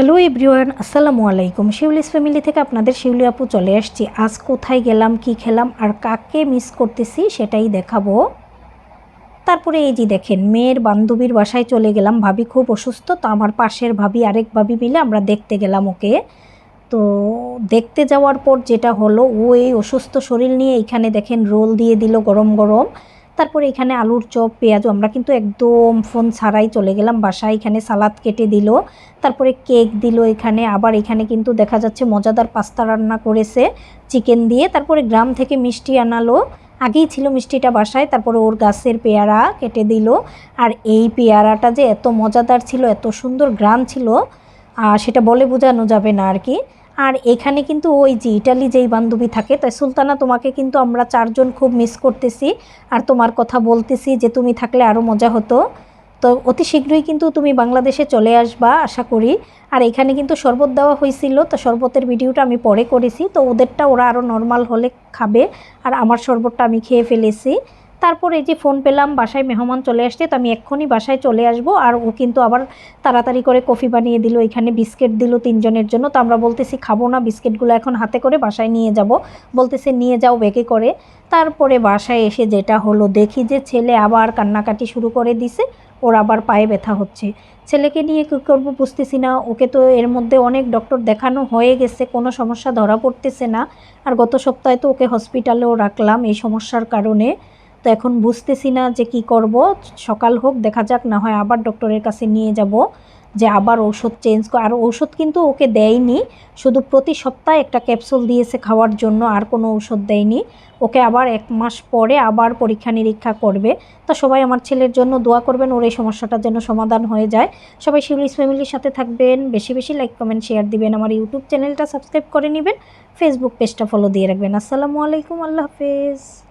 Hello everyone আসসালামু আলাইকুম। Shiuli's family থেকে আপনাদের শিউলি আপু চলে আসছি। আজ কোথায় গেলাম, কি খেলাম আর কাকে মিস করতেছি সেটাই দেখাবো। তারপরে এই যে দেখেন, মেয়ের বান্ধবীর বাসায় চলে গেলাম। ভাবি খুব অসুস্থ, তো আমার পাশের ভাবি আরেক ভাবি মিলে আমরা দেখতে গেলাম ওকে। তো দেখতে যাওয়ার পর যেটা হলো, ও এই অসুস্থ শরীর নিয়ে এখানে দেখেন, রোল দিয়ে দিল গরম গরম। তারপরে এখানে আলুর চপ পেঁয়াজ আমরা কিন্তু একদম ফোন ছাড়াই চলে গেলাম বাসায়। এখানে সালাদ কেটে দিল, তারপরে কেক দিল এখানে। আবার এখানে কিন্তু দেখা যাচ্ছে মজাদার পাস্তা রান্না করেছে, চিকেন দিয়ে। তারপরে গ্রাম থেকে মিষ্টি আনালো। আগেই ছিল মিষ্টিটা বাসায়, তারপরে ওর গাছের পেয়ারা কেটে দিল। আর এই পেয়ারাটা যে এত মজাদার ছিল, এত সুন্দর গ্রাম ছিল সেটা বলে বোঝানো যাবে না আর কি। আর এখানে কিন্তু ওই যে ইটালি যেই বান্ধবী থাকে তাই সুলতানা তোমাকে কিন্তু আমরা চারজন খুব মিস করতেছি। আর তোমার কথা বলতেছি যে তুমি থাকলে আরও মজা হতো। তো অতি শীঘ্রই কিন্তু তুমি বাংলাদেশে চলে আসবা আশা করি। আর এখানে কিন্তু শরবত দেওয়া হয়েছিল, তো শরবতের ভিডিওটা আমি পরে করেছি। তো ওদেরটা ওরা আরও নর্মাল হলে খাবে। আর আমার শরবতটা আমি খেয়ে ফেলেছি। তারপর এই যে ফোন পেলাম, বাসায় মেহমান চলে আসছে, তো আমি এক্ষুনি বাসায় চলে আসব। আর ও কিন্তু আবার তাড়াতাড়ি করে কফি বানিয়ে দিল, এখানে বিস্কিট দিল তিনজনের জন্য। তো আমরা বলতেছি, খাব না, বিস্কিটগুলো এখন হাতে করে বাসায় নিয়ে যাব। বলতেছে, নিয়ে যাও বেগে করে। তারপরে বাসায় এসে যেটা হলো, দেখি যে ছেলে আবার কান্নাকাটি শুরু করে দিছে, ওর আবার পায়ে ব্যথা হচ্ছে। ছেলেকে নিয়ে কী করব বুঝতেছি না, ওকে তো এর মধ্যে অনেক ডক্টর দেখানো হয়ে গেছে, কোনো সমস্যা ধরা পড়তেছে না। আর গত সপ্তাহে তো ওকে হসপিটালেও রাখলাম এই সমস্যার কারণে। তো এখন বুঝতেছি না যে কি করব। সকাল হোক, দেখা যাক, না হয় আবার ডক্টরের কাছে নিয়ে যাব যে আবার ঔষধ চেঞ্জ কর আর ঔষধ কিন্তু ওকে দেয়নি। শুধু প্রতি সপ্তাহে একটা ক্যাপসুল দিয়েছে খাওয়ার জন্য, আর কোনো ঔষধ দেয়নি। ওকে আবার এক মাস পরে আবার পরীক্ষা নিরীক্ষা করবে। তো সবাই আমার ছেলের জন্য দোয়া করবেন, ওর এই সমস্যাটার জন্য সমাধান হয়ে যায়। সবাই শিউলিস ফ্যামিলির সাথে থাকবেন, বেশি বেশি লাইক, কমেন্ট, শেয়ার দিবেন। আমার ইউটিউব চ্যানেলটা সাবস্ক্রাইব করে নেবেন, ফেসবুক পেজটা ফলো দিয়ে রাখবেন। আসসালামু আলাইকুম, আল্লাহ হাফেজ।